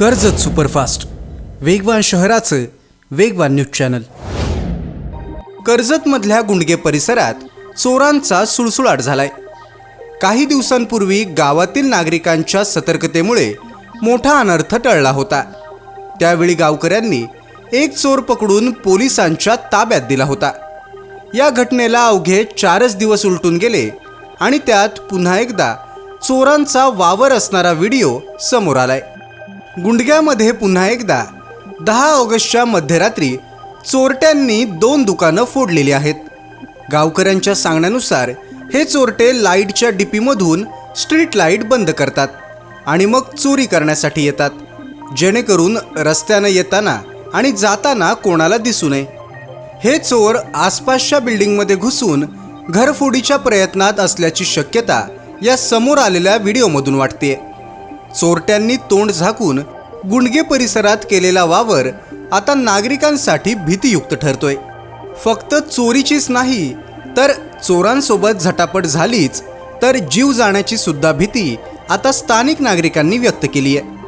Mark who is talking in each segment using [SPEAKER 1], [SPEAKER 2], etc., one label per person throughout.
[SPEAKER 1] Karjat superfast. वेगवान शहराचं वेगवान न्यूज चॅनल. कर्जतमधल्या गुंडगे परिसरात चोरांचा सुळसुळाट झालाय. काही दिवसांपूर्वी गावातील नागरिकांच्या सतर्कतेमुळे मोठा अनर्थ टळला होता. त्यावेळी गावकऱ्यांनी एक चोर पकडून पोलिसांच्या ताब्यात दिला होता. या घटनेला अवघे चारच दिवस उलटून गेले आणि त्यात पुन्हा एकदा चोरांचा वावर असणारा व्हिडिओ समोर आलाय. गुंडग्यामध्ये पुन्हा एकदा दहा ऑगस्टच्या मध्यरात्री चोरट्यांनी दोन दुकानं फोडलेली आहेत. गावकऱ्यांच्या सांगण्यानुसार हे चोरटे लाईटच्या डीपीमधून स्ट्रीट लाइट बंद करतात आणि मग चोरी करण्यासाठी येतात जेणेकरून रस्त्यानं येताना आणि जाताना कोणाला दिसू नये. हे चोर आसपासच्या बिल्डिंगमध्ये घुसून घरफोडीच्या प्रयत्नात असल्याची शक्यता या समोर आलेल्या व्हिडिओमधून वाटते चोरट्यांनी तोंड झाकून गुंडगे परिसरात केलेला वावर आता नागरिकांसाठी भीतीयुक्त ठरतोय. फक्त चोरीचीच नाही तर चोरांसोबत झटापट झालीच तर जीव जाण्याची सुद्धा भीती आता स्थानिक नागरिकांनी व्यक्त केली आहे.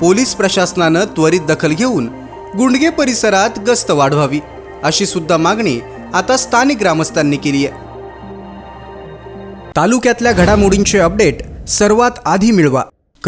[SPEAKER 1] पोलीस प्रशासनानं त्वरित दखल घेऊन गुंडगे परिसरात गस्त वाढवावी अशी सुद्धा मागणी आता स्थानिक ग्रामस्थांनी केली आहे. तालुक्यातल्या घडामोडींचे अपडेट सर्वात आधी मिळवा.